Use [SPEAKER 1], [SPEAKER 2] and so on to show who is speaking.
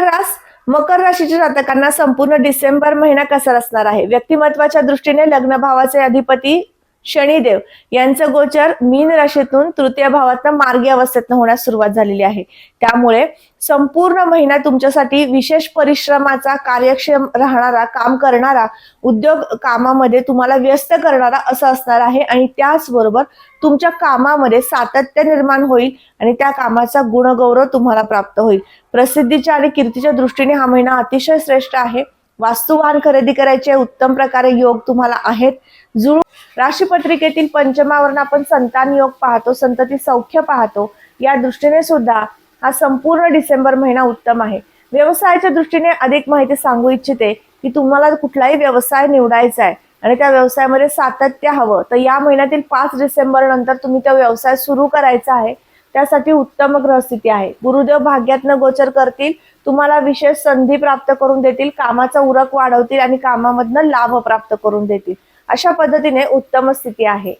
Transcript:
[SPEAKER 1] मकर रास मकर राशीच्या जातकांना संपूर्ण डिसेंबर महिना कसा असणार आहे? व्यक्तिमत्वाच्या दृष्टीने लग्न भावाचे अधिपती शनिदेव यांचं गोचर मीन राशीतून तृतीय भावातनं मार्गी अवस्थेतनं होण्यास सुरुवात झालेली आहे. त्यामुळे संपूर्ण महिना तुमच्यासाठी विशेष परिश्रमाचा कार्यक्षम राहणारा काम करणारा उद्योग कामामध्ये तुम्हाला व्यस्त करणारा असं असणार आहे आणि त्याचबरोबर तुमच्या कामामध्ये सातत्य निर्माण होईल आणि त्या कामाचा गुणगौरव तुम्हाला प्राप्त होईल. प्रसिद्धीच्या आणि कीर्तीच्या दृष्टीने हा महिना अतिशय श्रेष्ठ आहे. वास्तुवाहन खरेदी करायचे उत्तम प्रकारे योग तुम्हाला आहेत. जुळू राशीपत्रिकेतील पंचमावरून आपण संतान योग पाहतो संतती सौख्य पाहतो. या दृष्टीने सुद्धा हा संपूर्ण डिसेंबर महिना उत्तम आहे. व्यवसायाच्या दृष्टीने अधिक माहिती सांगू इच्छिते की तुम्हाला कुठलाही व्यवसाय निवडायचा आहे आणि त्या व्यवसायामध्ये सातत्य हवं. तर या महिन्यातील पाच डिसेंबर नंतर तुम्ही तो व्यवसाय सुरू करायचा आहे. त्यासाठी उत्तम ग्रहस्थिती आहे. गुरुदेव भाग्यातनं गोचर करतील तुम्हाला विशेष संधी प्राप्त करून देतील कामाचा उरक वाढवतील आणि कामामधनं लाभ प्राप्त करून देतील. अशा पद्धतीने उत्तम स्थिती आहे.